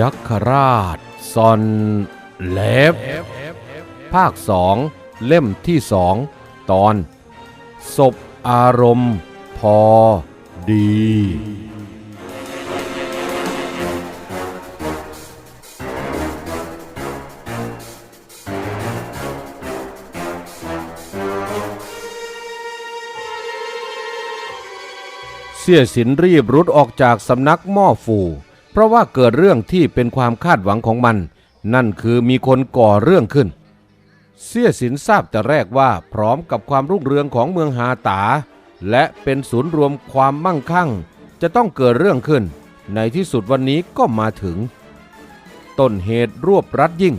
ยัคฆราชซอนเล็บ ภาคสองเล่มที่สองตอน ศพอารมณ์ พอดี เสียสินรีบรุดออกจากสำนักหม้อฟู เพราะว่าเกิดเรื่องที่เป็นความคาดหวังของมัน นั่นคือมีคนก่อเรื่องขึ้น เสี่ยสินทราบแต่แรกว่าพร้อมกับความรุ่งเรืองของเมืองฮาตา และเป็นศูนย์รวมความมั่งคั่ง จะต้องเกิดเรื่องขึ้น ในที่สุดวันนี้ก็มาถึง ต้นเหตุรวบรัดยิ่ง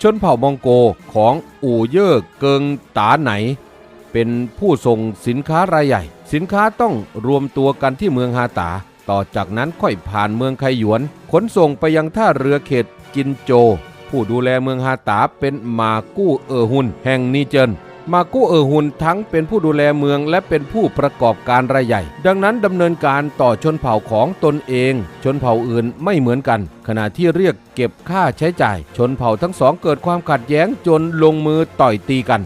ชนเผ่ามองโกของอู่เย่อเกิงตาไหน เป็นผู้ส่งสินค้ารายใหญ่ สินค้าต้องรวมตัวกันที่เมืองฮาตา ต่อจากนั้นค่อยผ่านเมืองไคหยวน ขนส่งไปยังท่าเรือเขตจินโจ ผู้ดูแลเมืองฮาตาเป็นมากู้เออฮุนแห่งนีเจินมากู้เออฮุนทั้งเป็นผู้ดูแลเมืองและเป็นผู้ประกอบการรายใหญ่ ดังนั้นดำเนินการต่อชนเผ่าของตนเอง ชนเผ่าอื่นไม่เหมือนกัน ขณะที่เรียกเก็บค่าใช้จ่าย ชนเผ่าทั้งสองเกิดความขัดแย้งจนลงมือต่อยตีกัน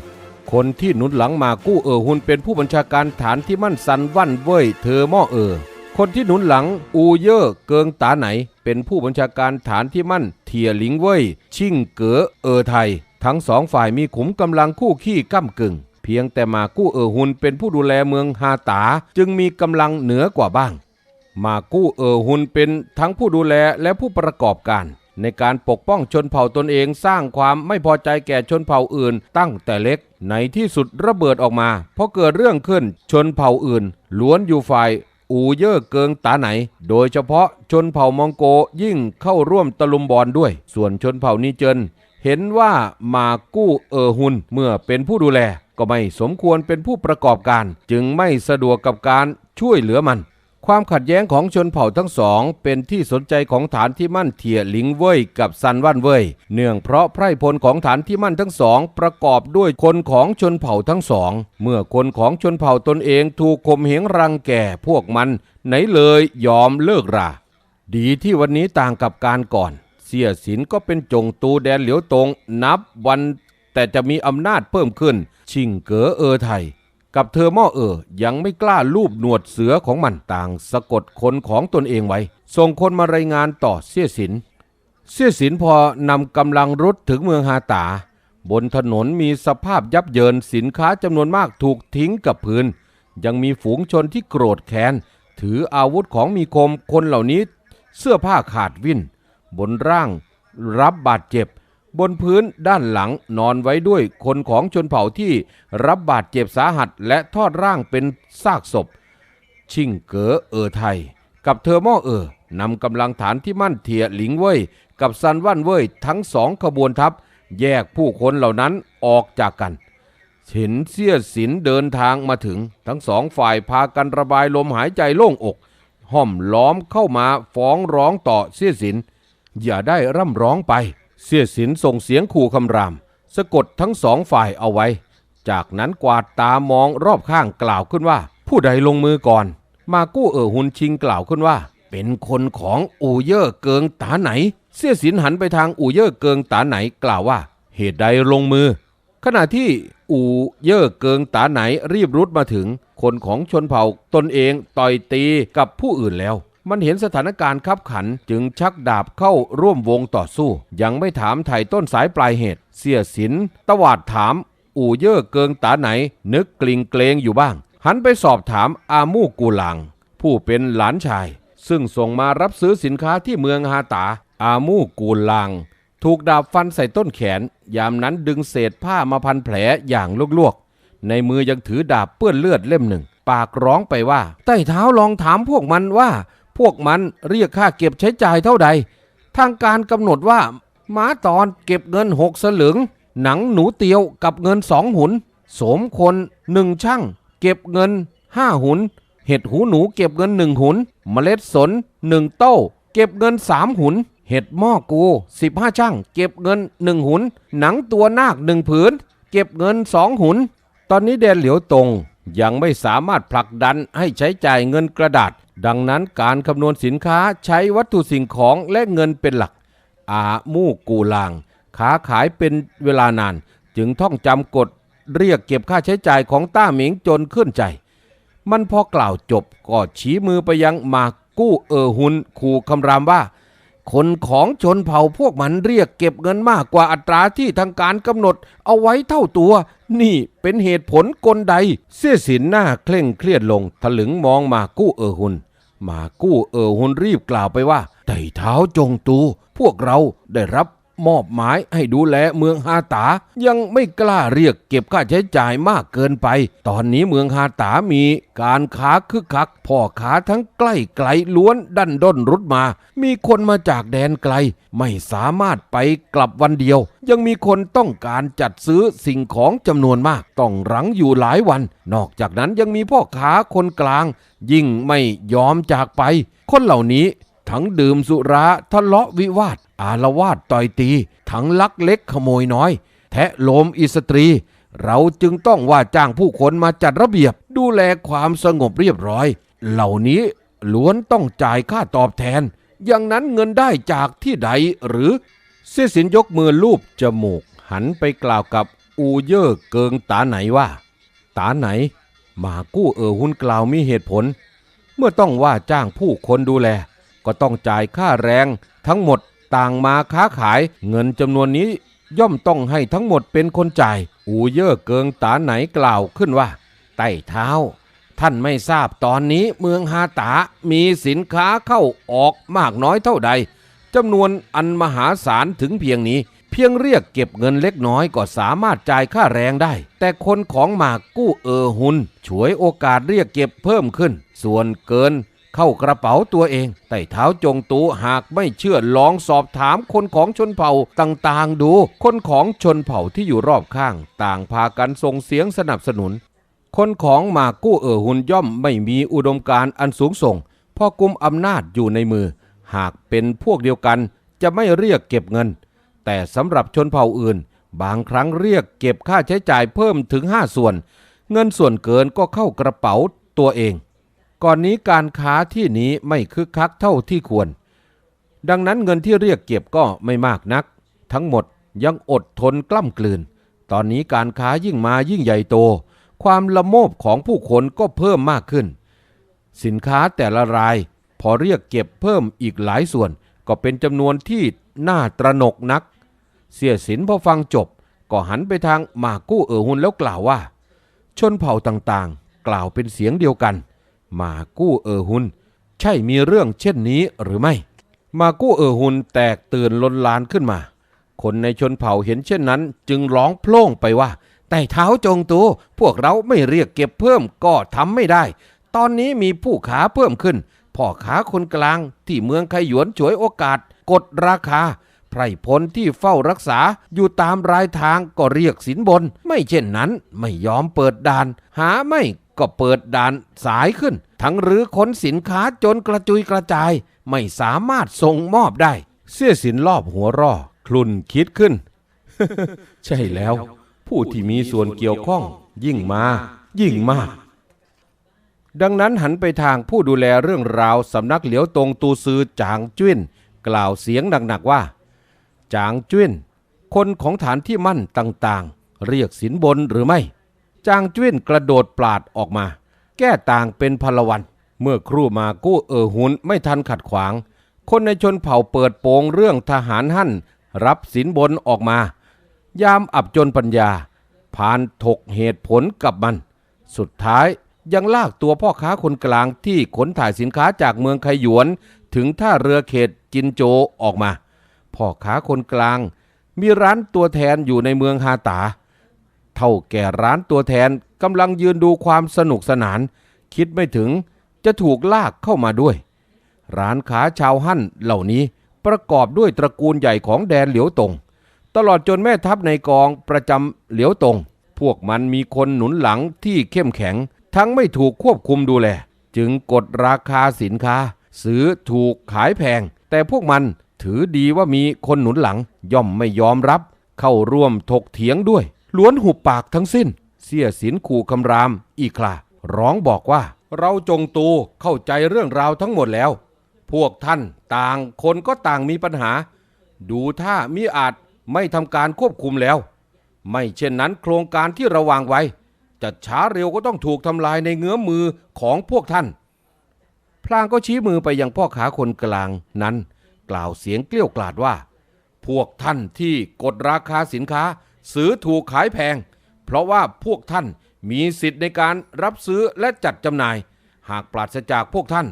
คนที่หนุนหลังมากู้เออฮุนเป็นผู้บัญชาการฐานที่มั่นสันวันเว่ยเธอหม้อเออ คนที่หนุนหลังอูเย่อเกิงตาไหน เป็นผู้บัญชาการฐานที่มั่นเทียหลิงเว่ยชิ่งเก๋อเออไทย ทั้งสองฝ่ายมีขุมกำลังคู่ขี้ก้ากึ่ง เพียงแต่มากู้เออฮุนเป็นผู้ดูแลเมืองฮาตาจึงมีกำลังเหนือกว่าบ้าง มากู้เออฮุนเป็นทั้งผู้ดูแลและผู้ประกอบการ ในการปกป้องชนเผ่าตนเองสร้างความไม่พอใจแก่ชนเผ่าอื่น ตั้งแต่เล็กในที่สุดระเบิดออกมาเพราะเกิดเรื่องขึ้นชนเผ่าอื่นล้วนอยู่ฝ่าย อูเย่อเกิงตาไหน โดยเฉพาะชนเผ่ามองโกยิ่งเข้าร่วมตะลุมบอลด้วย ส่วนชนเผ่านีเจิน เห็นว่ามากู้เออฮุนเมื่อเป็นผู้ดูแล ก็ไม่สมควรเป็นผู้ประกอบการ จึงไม่สะดวกกับการช่วยเหลือมัน ความขัดแย้งของชนเผ่าทั้งสอง เป็นที่สนใจของฐานที่มั่นเทียหลิงเว่ยกับซันวันเว่ยเนื่องเพราะไพร่พลของฐานที่มั่นทั้งสอง ประกอบด้วยคนของชนเผ่าทั้งสอง เมื่อคนของชนเผ่าตนเองถูกข่มเหงรังแก่พวกมัน ไหนเลยยอมเลิกราดีที่วันนี้ต่างกับการก่อน เสียสินก็เป็นจงตูแดนเหลียวตงนับวันแต่จะมีอำนาจเพิ่มขึ้น ชิงเก๋อเออไทย กับเธอหม้อเออยังไม่กล้าลูบหนวดเสือของมันต่างสะกดคนของตนเองไว้ ส่งคนมารายงานต่อเสียสิน เสียสินพอนำกำลังรุดถึงเมืองฮาตา บนถนนมีสภาพยับเยินสินค้าจำนวนมากถูกทิ้งกับพื้น ยังมีฝูงชนที่โกรธแค้น ถืออาวุธของมีคมคนเหล่านี้ เสื้อผ้าขาดวิ่น บนร่างรับบาดเจ็บ บนพื้นด้านหลังนอนไว้ด้วยคนของชนเผ่าที่รับบาดเจ็บสาหัสและทอดร่างเป็นซากศพ ชิงเก๋อเออไทย กับเธอหม้อเออนำกำลังฐานที่มั่นเทียหลิงเว่ยกับซันวันเว่ยทั้งสองขบวนทัพ แยกผู้คนเหล่านั้นออกจากกันเห็นเสี้ยสินเดินทางมาถึง ทั้งสองฝ่ายพากันระบายลมหายใจโล่งอก ห้อมล้อมเข้ามาฟ้องร้องต่อเสี้ยสิน อย่าได้ร่ำร้องไป เสียสินส่งเสียงขู่คำราม สะกดทั้งสองฝ่ายเอาไว้ จากนั้นกวาดตามองรอบข้างกล่าวขึ้นว่า ผู้ใดลงมือก่อน มากู้เอ่อหุนชิงกล่าวขึ้นว่า เป็นคนของอูเย่อเกิงตาไหน เสียสินหันไปทางอูเย่อเกิงตาไหนกล่าวว่า เหตุใดลงมือ ขณะที่อูเย่อเกิงตาไหนรีบรุดมาถึง คนของชนเผ่าตนเองต่อยตีกับผู้อื่นแล้ว มันเห็นสถานการณ์ขับขันจึงชักดาบเข้าร่วมวงต่อสู้ ยังไม่ถามไถ่ต้นสายปลายเหตุ เสียสินตวาดถาม อู่เย่อเกิงตาไหน นึกกลิงเกรงอยู่บ้าง หันไปสอบถามอามู่กูหลัง ผู้เป็นหลานชาย ซึ่งส่งมารับซื้อสินค้าที่เมืองฮาตา อามู่กูหลางถูกดาบฟันใส่ต้นแขน ยามนั้นดึงเศษผ้ามาพันแผลอย่างลวกๆในมือยังถือดาบเปื้อนเลือดเล่มหนึ่ง ปากร้องไปว่า ใต้เท้าลองถามพวกมันว่า พวกมันเรียกค่าเก็บใช้จ่ายเท่าใด ทางการกำหนดว่าม้าตอนเก็บเงินหกสลึง หนังหนูเตียวกับเงินสองหุน สมคนหนึ่งช่าง เก็บเงินห้าหุน เห็ดหูหนูเก็บเงินหนึ่งหุน เมล็ดสนหนึ่งโต้ เก็บเงินสามหุน เห็ดหม้อกูสิบห้าช่าง เก็บเงินหนึ่งหุน หนังตัวนาคหนึ่งผืน เก็บเงินสองหุน ตอนนี้แดนเหลียวตรงยังไม่สามารถผลักดันให้ใช้จ่ายเงินกระดาษ ดังนั้นการคำนวณสินค้าใช้วัตถุสิ่งของและเงินเป็นหลัก อามู่กูลาง ค้าขายเป็นเวลานาน จึงท่องจำกฎเรียกเก็บค่าใช้จ่ายของต้าเหมิงจนขึ้นใจ มันพอกล่าวจบก็ชี้มือไปยังมากู้เออหุนขู่คำรามว่า คนของชนเผ่าพวกมันเรียกเก็บเงินมากกว่าอัตราที่ทางการกำหนดเอาไว้เท่าตัว นี่เป็นเหตุผลกลใด เสียสินหน้าเคร่งเครียดลงถลึงมองมากู้เออหุน มากู้เออหุนรีบกล่าวไปว่าไต่เท้าจงตู พวกเราได้รับ มอบหมายให้ดูแลเมืองฮาตา ยังไม่กล้าเรียกเก็บค่าใช้จ่ายมากเกินไป ตอนนี้เมืองฮาตามีการค้าคึกคัก พ่อค้าทั้งใกล้ไกลล้วนดันด้นรุดมา มีคนมาจากแดนไกล ไม่สามารถไปกลับวันเดียว ยังมีคนต้องการจัดซื้อสิ่งของจำนวนมาก ต้องรั้งอยู่หลายวัน นอกจากนั้นยังมีพ่อค้าคนกลาง ยิ่งไม่ยอมจากไป คนเหล่านี้ ทั้งดื่มสุราทะเลาะวิวาท อาละวาดต่อยตี ทั้งลักเล็กขโมยน้อย แทะโลมอิสตรี เราจึงต้องว่าจ้างผู้คนมาจัดระเบียบ ดูแลความสงบเรียบร้อย เหล่านี้ล้วนต้องจ่ายค่าตอบแทน อย่างนั้นเงินได้จากที่ใดหรือ เสียสินยกมือลูบจมูก หันไปกล่าวกับอูเย่อเกิงตาไหนว่า ตาไหนหมากู้เออหุ้นกล่าวมีเหตุผล เมื่อต้องว่าจ้างผู้คนดูแล ก็ต้องจ่ายค่าแรงทั้งหมดต่างมาค้าขายเงินจำนวนนี้ย่อมต้องให้ทั้งหมดเป็นคนจ่าย อูเย่อเกิงตาไหนกล่าวขึ้นว่า ไต่เท้า ท่านไม่ทราบตอนนี้เมืองฮาตามีสินค้าเข้าออกมากน้อยเท่าใดจำนวนอันมหาศาลถึงเพียงนี้ เพียงเรียกเก็บเงินเล็กน้อยก็สามารถจ่ายค่าแรงได้ แต่คนของหมากกู้เออหุน ฉวยโอกาสเรียกเก็บเพิ่มขึ้น ส่วนเกิน เข้ากระเป๋าตัวเองไต่เท้าจงตูหากไม่เชื่อลองสอบถามคนของชนเผ่าต่างๆ ดู คนของชนเผ่าที่อยู่รอบข้าง ต่างพากันส่งเสียงสนับสนุน คนของมากู้เอ่อหุนย่อมไม่มีอุดมการณ์อันสูงส่งพอกุมอำนาจอยู่ในมือ หากเป็นพวกเดียวกันจะไม่เรียกเก็บเงิน แต่สำหรับชนเผ่าอื่น บางครั้งเรียกเก็บค่าใช้จ่ายเพิ่มถึง 5 ส่วน เงินส่วนเกินก็เข้ากระเป๋าตัวเอง ก่อนนี้การค้าที่นี้ไม่คึกคักเท่าที่ควร ดังนั้นเงินที่เรียกเก็บก็ไม่มากนัก ทั้งหมดยังอดทนกล้ำกลืน ตอนนี้การค้ายิ่งมายิ่งใหญ่โต ความละโมบของผู้คนก็เพิ่มมากขึ้น สินค้าแต่ละรายพอเรียกเก็บเพิ่มอีกหลายส่วน ก็เป็นจำนวนที่น่าตระหนกนัก เสียสินพอฟังจบ ก็หันไปทางหมากู้เอ๋อหุนแล้วกล่าวว่า ชนเผ่าต่างๆ กล่าวเป็นเสียงเดียวกัน มากู้เออหุนใช่มีเรื่องเช่นนี้หรือไม่ มากู้เออหุนแตกตื่นลนลานขึ้นมา คนในชนเผ่าเห็นเช่นนั้น จึงร้องโพล่งไปว่าแต่เท้าจงตูพวกเราไม่เรียกเก็บเพิ่มก็ทำไม่ได้ ตอนนี้มีผู้ขาเพิ่มขึ้นพ่อค้าคนกลางที่เมืองไคหยวนฉวยโอกาส กดราคา ไพรพลที่เฝ้ารักษาอยู่ตามรายทางก็เรียกสินบน ไม่เช่นนั้นไม่ยอมเปิดด่าน หาไม่ ก็เปิดด่านสายขึ้น ทั้งหรือขนสินค้าจนกระจุยกระจาย ไม่สามารถส่งมอบได้ เสี้ยสินรอบหัวร่อคลุนคิดขึ้น ใช่แล้ว ผู้ที่มีส่วนเกี่ยวข้อง ยิ่งมา ยิ่งมาก ดังนั้นหันไปทางผู้ดูแลเรื่องราวสำนักเหลียวตงตูซือจางจิ้นกล่าวเสียงหนักๆว่า จางจิ้นคนของฐานที่มั่นต่างๆ เรียกสินบนหรือไม่ จางจิ้นกระโดดปลาดออกมา แก้ต่างเป็นพลวัน เมื่อครู่มากู้เออหุนไม่ทันขัดขวาง คนในชนเผ่าเปิดโปงเรื่องทหารหั่น รับสินบนออกมา ยามอับจนปัญญา ผ่านถกเหตุผลกับมัน สุดท้ายยังลากตัวพ่อค้าคนกลางที่ขนถ่ายสินค้าจากเมืองไคหยวน ถึงท่าเรือเขตจินโจออกมา พ่อค้าคนกลาง มีร้านตัวแทนอยู่ในเมืองฮาตา เท่าแก่ร้านตัวแทนกำลังยืนดูความสนุกสนาน คิดไม่ถึงจะถูกลากเข้ามาด้วย ร้านค้าชาวฮั่นเหล่านี้ประกอบด้วยตระกูลใหญ่ของแดนเหลียวตง ตลอดจนแม่ทัพในกองประจำเหลียวตง พวกมันมีคนหนุนหลังที่เข้มแข็ง ทั้งไม่ถูกควบคุมดูแล จึงกดราคาสินค้า ซื้อถูกขายแพง แต่พวกมันถือดีว่ามีคนหนุนหลังย่อมไม่ยอมรับ เข้าร่วมถกเถียงด้วย ล้วนหุบปากทั้งสิ้น เสียสินขู่คำราม อีกคลาร้องบอกว่า เราจงตูเข้าใจเรื่องราวทั้งหมดแล้ว พวกท่านต่างคนก็ต่างมีปัญหา ดูถ้ามิอาจไม่ทำการควบคุมแล้ว ไม่เช่นนั้นโครงการที่เราวางไว้ จะช้าเร็วก็ต้องถูกทำลายในเงื้อมมือของพวกท่าน พลางก็ชี้มือไปยังพ่อขาคนกลางนั้น กล่าวเสียงเกลี้ยวกล่อดว่า พวกท่านที่กดราคาสินค้า ซื้อถูกขายแพง เพราะว่าพวกท่านมีสิทธิ์ในการรับซื้อและจัดจำหน่าย หากปราศจากพวกท่าน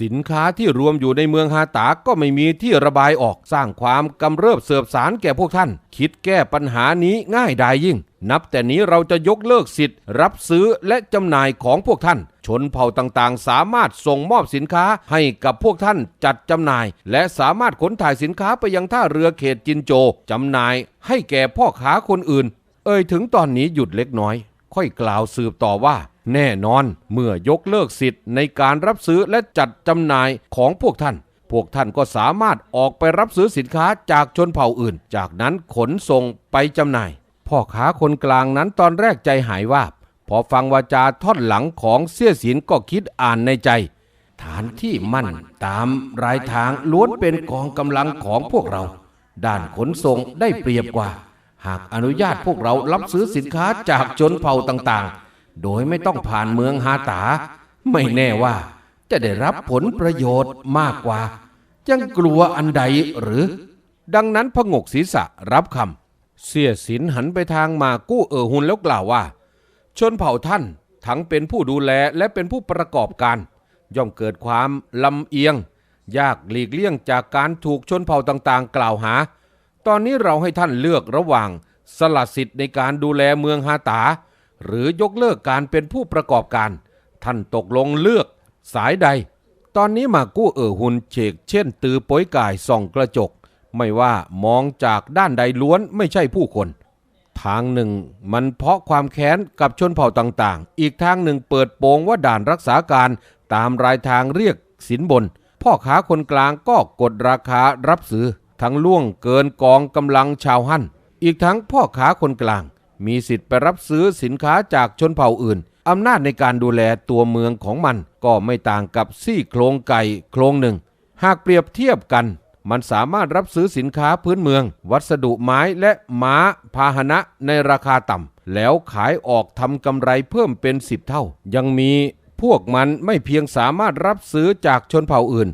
สินค้าที่รวมอยู่ในเมืองฮาตาก็ไม่มีที่ระบายออกสร้างความกำเริบเสือบสารแก่พวกท่าน คิดแก้ปัญหานี้ง่ายดายยิ่ง นับแต่นี้เราจะยกเลิกสิทธิ์ รับซื้อและจำหน่ายของพวกท่าน ชนเผ่าต่างๆ สามารถส่งมอบสินค้าให้กับพวกท่านจัดจำหน่าย และสามารถขนถ่ายสินค้าไปยังท่าเรือเขตจินโจจำหน่าย ให้แก่พ่อค้าคนอื่น เอ่ยถึงตอนนี้หยุดเล็กน้อย ค่อยกล่าวสืบต่อว่า แน่นอนเมื่อยกเลิกสิทธิ์ในการรับซื้อและจัดจำหน่ายของพวกท่าน พวกท่านก็สามารถออกไปรับซื้อสินค้าจากชนเผ่าอื่น จากนั้นขนส่งไปจำหน่าย พ่อค้าคนกลางนั้นตอนแรกใจหายวาบพอฟังวาจาท่อนหลังของเสี่ยสินก็คิดอ่านในใจ ฐานที่มั่นตามรายทางล้วนเป็นกองกำลังของพวกเรา ด้านขนส่งได้เปรียบกว่า หากอนุญาตพวกเรารับซื้อสินค้าจากชนเผ่าต่างๆ โดยไม่ต้องผ่านเมืองฮาตา ไม่แน่ว่าจะได้รับผลประโยชน์มากกว่า ยังกลัวอันใดหรือ ดังนั้นพงกศีรษะรับคำเสียสินหันไปทางมากู้เออหุนแล้วกล่าวว่า ชนเผ่าท่านทั้งเป็นผู้ดูแลและเป็นผู้ประกอบการ ย่อมเกิดความลำเอียง ยากหลีกเลี่ยงจากการถูกชนเผ่าต่างๆ กล่าวหา ตอนนี้เราให้ท่านเลือกระหว่างสละสิทธิ์ในการดูแลเมืองฮาตา หรือยกเลิกการเป็นผู้ประกอบการ ท่านตกลงเลือก สายใด ตอนนี้มากู้เอ่อหุนเฉกเช่น ตือป้ยกายส่องกระจก ไม่ว่ามองจากด้านใดล้วนไม่ใช่ผู้คน ทางหนึ่งมันเพราะความแค้นกับชนเผ่าต่างๆ อีกทางหนึ่งเปิดโปงว่าด่านรักษาการตามรายทางเรียกสินบน พ่อค้าคนกลางก็กดราคารับซื้อทั้งล่วงเกินกองกำลังชาวฮั่นอีกทั้งพ่อค้าคนกลาง มีสิทธิ์ไปรับซื้อสินค้าจากชนเผ่าอื่น อำนาจในการดูแลตัวเมืองของมัน ก็ไม่ต่างกับซี่โครงไก่โครงหนึ่ง หากเปรียบเทียบกัน มันสามารถรับซื้อสินค้าพื้นเมือง วัสดุไม้และม้าพาหนะในราคาต่ำ แล้วขายออกทำกำไรเพิ่มเป็นสิบเท่า ยังมีพวกมันไม่เพียงสามารถรับซื้อจากชนเผ่าอื่น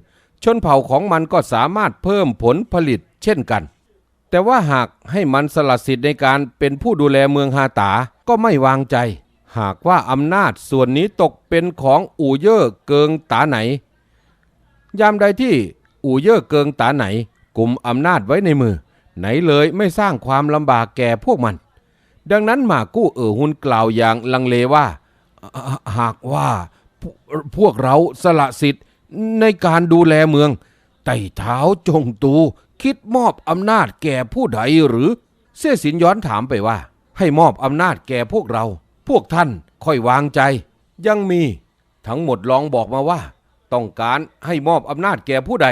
ชนเผ่าของมันก็สามารถเพิ่มผลผลิตเช่นกัน แต่ว่าหากให้มันสละสิทธิ์ในการเป็นผู้ดูแลเมืองฮาตาก็ไม่วางใจ หากว่าอำนาจส่วนนี้ตกเป็นของอู่เย่อเกิงตาไหน ยามใดที่อู่เย่อเกิงตาไหนกลุ่มอำนาจไว้ในมือ ไหนเลยไม่สร้างความลำบากแก่พวกมัน ดังนั้นหมากู้เอ่อหุนกล่าวอย่างลังเลว่า หากว่าพพวกเราสละสิทธิ์ในการดูแลเมือง ไต่เท้าจงตู คิดมอบอำนาจแก่ผู้ใดหรือ เสี่ยสินย้อนถามไปว่า ให้มอบอำนาจแก่พวกเรา พวกท่านค่อยวางใจ ยังมี ทั้งหมดลองบอกมาว่า ต้องการให้มอบอำนาจแก่ผู้ใด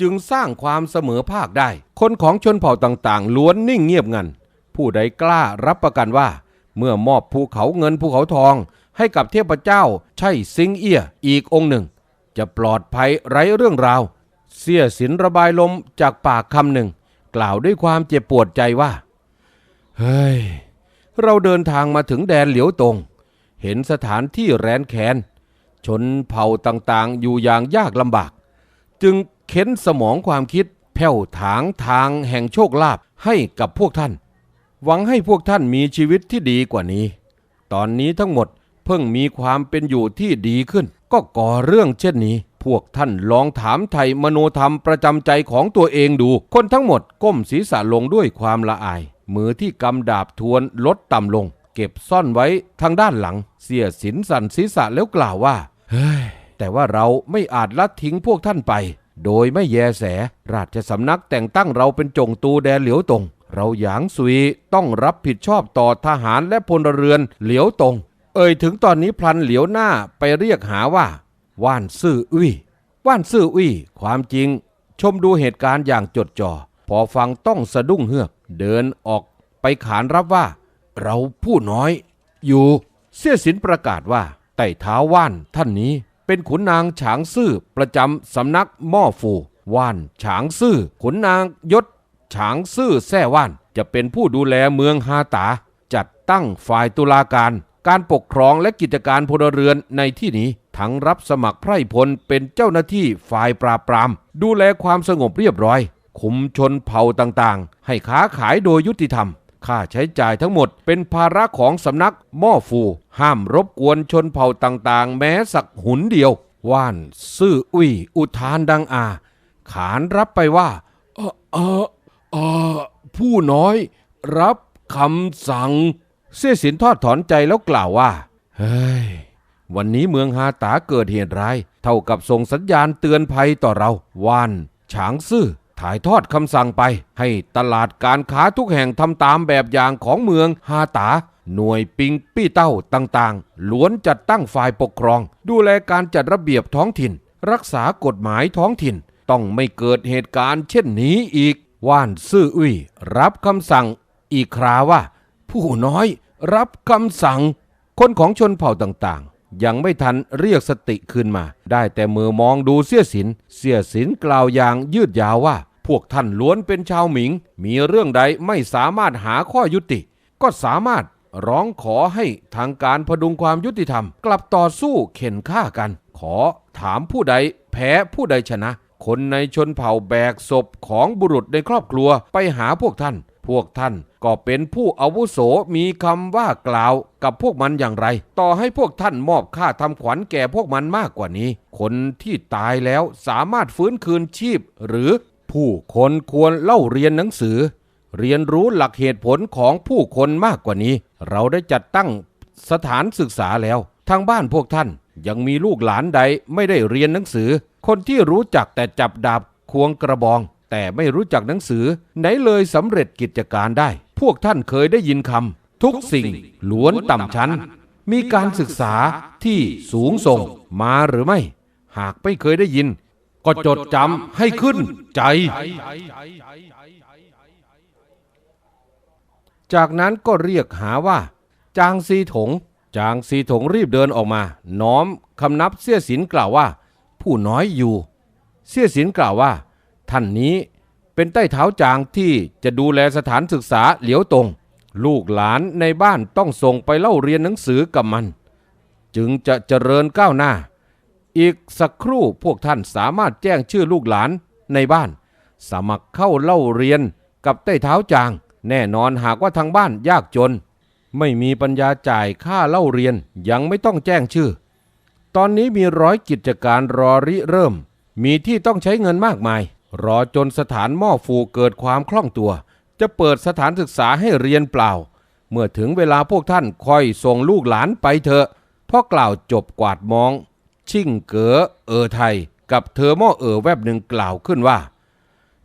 จึงสร้างความเสมอภาคได้ คนของชนเผ่าต่างๆ ล้วนนิ่งเงียบงันผู้ใดกล้ารับประกันว่า เมื่อมอบภูเขาเงินภูเขาทอง ให้กับเทพเจ้าใช่ซิงเอียอีกองค์หนึ่ง จะปลอดภัยไร้เรื่องราว เสียสินระบายลมจากปากคำหนึ่ง กล่าวด้วยความเจ็บปวดใจว่า เฮ้ย เราเดินทางมาถึงแดนเหลียวตง เห็นสถานที่แรนแคนชนเผ่าต่างๆ อยู่อย่างยากลำบาก จึงเค้นสมองความคิดแผ่วถางทางแห่งโชคลาภให้กับพวกท่าน หวังให้พวกท่านมีชีวิตที่ดีกว่านี้ ตอนนี้ทั้งหมดเพิ่งมีความเป็นอยู่ที่ดีขึ้น ก็ก่อเรื่องเช่นนี้ พวกท่านลองถามไทยมโนธรรมประจำใจของตัวเองดู คนทั้งหมดก้มศีรษะลงด้วยความละอาย มือที่กำดาบทวนลดต่ำลง เก็บซ่อนไว้ทางด้านหลัง เสียสินสันศีรษะแล้วกล่าวว่า เฮ้ย แต่ว่าเราไม่อาจละทิ้งพวกท่านไป โดยไม่แยแส ราชสำนักแต่งตั้งเราเป็นจงตูแดนเหลียวตง เราหยางซุยต้องรับผิดชอบต่อทหารและพลเรือนเหลียวตง เอ่ยถึงตอนนี้พลันเหลียวหน้าไปเรียกหาว่า ว่านซื่ออุ้ยว่านซื่ออุ้ยความจริง ชมดูเหตุการณ์อย่างจดจ่อพอฟังต้องสะดุ้งเฮือก เดินออกไปขานรับว่า เราผู้น้อย อยู่ เสี่ยสินประกาศว่าไต่เท้าว่านท่านนี้เป็นขุนนางฉางซื่อประจำสำนักหม้อฟูว่านฉางซื่อขุนนางยศฉางซื่อแซ่ว่าน จะเป็นผู้ดูแลเมืองฮาตา จัดตั้งฝ่ายตุลาการ การปกครองและกิจการพลเรือนในที่นี้ ทั้งรับสมัครไพร่พลเป็นเจ้าหน้าที่ฝ่ายปราบปราม ดูแลความสงบเรียบร้อย คุมชนเผ่าต่างๆ ให้ค้าขายโดยยุติธรรม ค่าใช้จ่ายทั้งหมดเป็นภาระของสำนักหม้อฟู ห้ามรบกวนชนเผ่าต่างๆ แม้สักหุนเดียว ว่านซื่ออุ้ยอุทานดังอา ขานรับไปว่าเออเออเออผู้น้อยรับคำสั่ง เสียสินทอดถอนใจแล้วกล่าวว่า เฮ้ย วันนี้เมืองฮาตาเกิดเหตุร้าย เท่ากับส่งสัญญาณเตือนภัยต่อเราว่าน ฉางซื่อ ถ่ายทอดคำสั่งไป ให้ตลาดการค้าทุกแห่งทำตามแบบอย่างของเมืองฮาตา หน่วยปิงปี้เต้าต่างๆ ล้วนจัดตั้งฝ่ายปกครอง ดูแลการจัดระเบียบท้องถิ่น รักษากฎหมายท้องถิ่น ต้องไม่เกิดเหตุการณ์เช่นนี้อีก ว่านซื่ออุ้ย รับคำสั่ง อีกคราว่า ผู้น้อย รับคำสั่ง คนของชนเผ่าต่างๆ ยังไม่ทันเรียกสติคืนมา ได้แต่มือมองดูเสี้ยสิน เสี้ยสินกล่าวอย่างยืดยาวว่า พวกท่านล้วนเป็นชาวหมิง มีเรื่องใดไม่สามารถหาข้อยุติ ก็สามารถร้องขอให้ทางการพดุงความยุติธรรม กลับต่อสู้เข็นฆ่ากัน ขอถามผู้ใดแพ้ผู้ใดชนะ คนในชนเผ่าแบกศพของบุรุษในครอบครัวไปหาพวกท่าน พวกท่านก็เป็นผู้อาวุโสมีคำว่ากล่าวกับพวกมันอย่างไร ต่อให้พวกท่านมอบค่าทำขวัญแก่พวกมันมากกว่านี้ คนที่ตายแล้วสามารถฟื้นคืนชีพ หรือผู้คนควรเล่าเรียนหนังสือ เรียนรู้หลักเหตุผลของผู้คนมากกว่านี้ เราได้จัดตั้งสถานศึกษาแล้ว ทางบ้านพวกท่านยังมีลูกหลานใดไม่ได้เรียนหนังสือ คนที่รู้จักแต่จับดาบควงกระบอง แต่ไม่รู้จักหนังสือ ไหนเลยสำเร็จกิจการได้ พวกท่านเคยได้ยินคำทุกสิ่งล้วนต่ำชั้น มีการศึกษาที่สูงส่งมาหรือไม่ หากไม่เคยได้ยิน ก็จดจำให้ขึ้นใจ จากนั้นก็เรียกหาว่า จางซีถง จางซีถงรีบเดินออกมา น้อมคำนับเสี้ยสินกล่าวว่า ผู้น้อยอยู่ เสี้ยสินกล่าวว่า ท่านนี้เป็นใต้เท้าจางที่จะดูแลสถานศึกษาเหลียวตรง ลูกหลานในบ้านต้องส่งไปเล่าเรียนหนังสือกับมัน จึงจะเจริญก้าวหน้า อีกสักครู่พวกท่านสามารถแจ้งชื่อลูกหลานในบ้าน สมัครเข้าเล่าเรียนกับใต้เท้าจาง แน่นอนหากว่าทางบ้านยากจน ไม่มีปัญญาจ่ายค่าเล่าเรียนยังไม่ต้องแจ้งชื่อ ตอนนี้มีร้อยกิจการรอริเริ่ม มีที่ต้องใช้เงินมากมาย รอจนสถานหม้อฟูเกิดความคล่องตัว จะเปิดสถานศึกษาให้เรียนเปล่า เมื่อถึงเวลาพวกท่านค่อยส่งลูกหลานไปเถอะพ่อกล่าวจบกวาดมอง ชิ่งเก๋อเออไทย กับเธอหม้อเออแวบหนึ่งกล่าวขึ้นว่า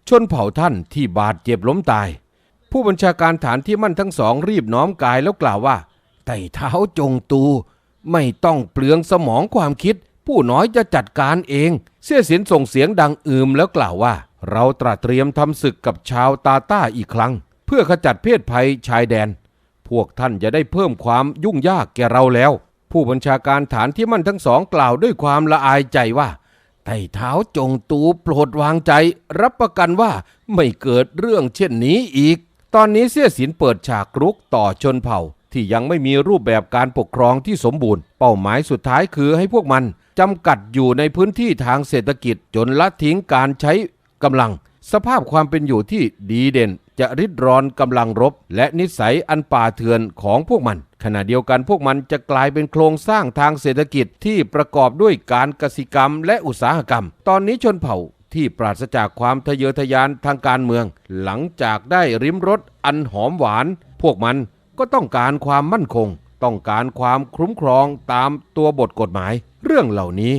ชนเผ่าท่านที่บาดเจ็บล้มตาย ผู้บัญชาการฐานที่มั่นทั้งสองรีบน้อมกายแล้วกล่าวว่าไต่เท้าจงตู ไม่ต้องเปลืองสมองความคิด ผู้น้อยจะจัดการเอง เสี้ยสินส่งเสียงดังอืมแล้วกล่าวว่า เราตระเตรียมทำศึกกับชาวตาต้าอีกครั้ง เพื่อขจัดเพศภัยชายแดน พวกท่านจะได้เพิ่มความยุ่งยากแก่เราแล้ว ผู้บัญชาการฐานที่มั่นทั้งสองกล่าวด้วยความละอายใจว่าไต่เท้าจงตูโปรดวางใจ รับประกันว่าไม่เกิดเรื่องเช่นนี้อีก ตอนนี้เสี้ยสินเปิดฉากรุกต่อชนเผ่า ที่ยังไม่มีรูปแบบการปกครองที่สมบูรณ์ เป้าหมายสุดท้ายคือให้พวกมัน จำกัดอยู่ในพื้นที่ทางเศรษฐกิจจนละทิ้งการใช้กำลัง สภาพความเป็นอยู่ที่ดีเด่น จะริดรอนกำลังรบ และนิสัยอันป่าเถื่อนของพวกมัน ขณะเดียวกันพวกมันจะกลายเป็นโครงสร้างทางเศรษฐกิจที่ประกอบด้วยการกสิกรรมและอุตสาหกรรม ตอนนี้ชนเผ่าที่ปราศจากความทะเยอทะยานทางการเมือง หลังจากได้ริมรสอันหอมหวาน พวกมันก็ต้องการความมั่นคง ต้องการความคุ้มครองตามตัวบทกฎหมาย เรื่องเหล่านี้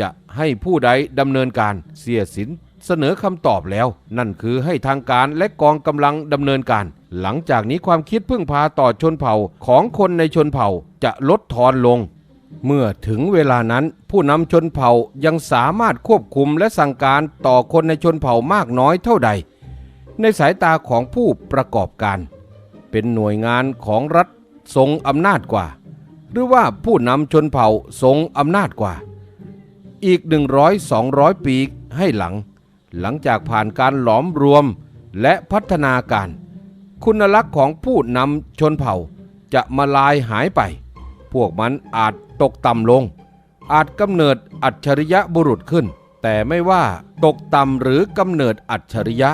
จะให้ผู้ใดดำเนินการเสียสินเสนอคำตอบแล้ว นั่นคือให้ทางการและกองกำลังดำเนินการ หลังจากนี้ความคิดพึ่งพาต่อชนเผ่าของคนในชนเผ่าจะลดทอนลง เมื่อถึงเวลานั้น ผู้นำชนเผ่ายังสามารถควบคุมและสั่งการต่อคนในชนเผ่ามากน้อยเท่าใด ในสายตาของผู้ประกอบการ เป็นหน่วยงานของรัฐ ทรงอำนาจกว่า หรือว่าผู้นำชนเผ่าทรงอำนาจกว่า อีก 100-200 ปีให้หลัง หลังจากผ่านการหลอมรวมและพัฒนาการ คุณลักษณ์ของผู้นำชนเผ่าจะมาลายหายไป พวกมันอาจตกต่ำลง อาจกำเนิดอัจฉริยะบุรุษขึ้น แต่ไม่ว่าตกต่ำหรือกำเนิดอัจฉริยะ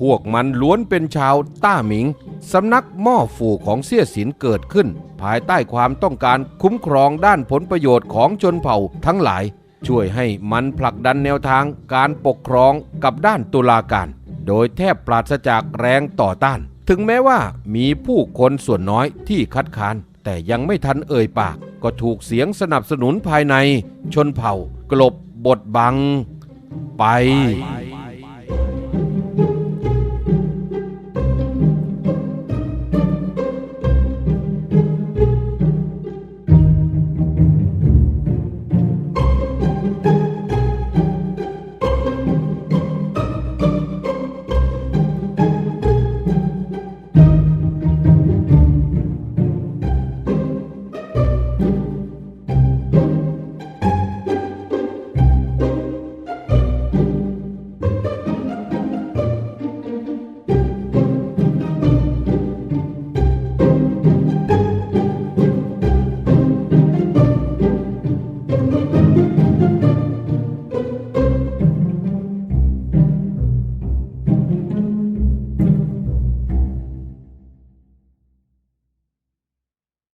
พวกมันล้วนเป็นชาวต้าหมิง สำนักหม้อฝูของเสี่ยสินเกิดขึ้น ภายใต้ความต้องการคุ้มครองด้านผลประโยชน์ของชนเผ่าทั้งหลาย ช่วยให้มันผลักดันแนวทางการปกครองกับด้านตุลาการ โดยแทบปราศจากแรงต่อต้าน ถึงแม้ว่ามีผู้คนส่วนน้อยที่คัดค้าน แต่ยังไม่ทันเอ่ยปาก ก็ถูกเสียงสนับสนุนภายใน ชนเผ่ากลบบทบัง ไป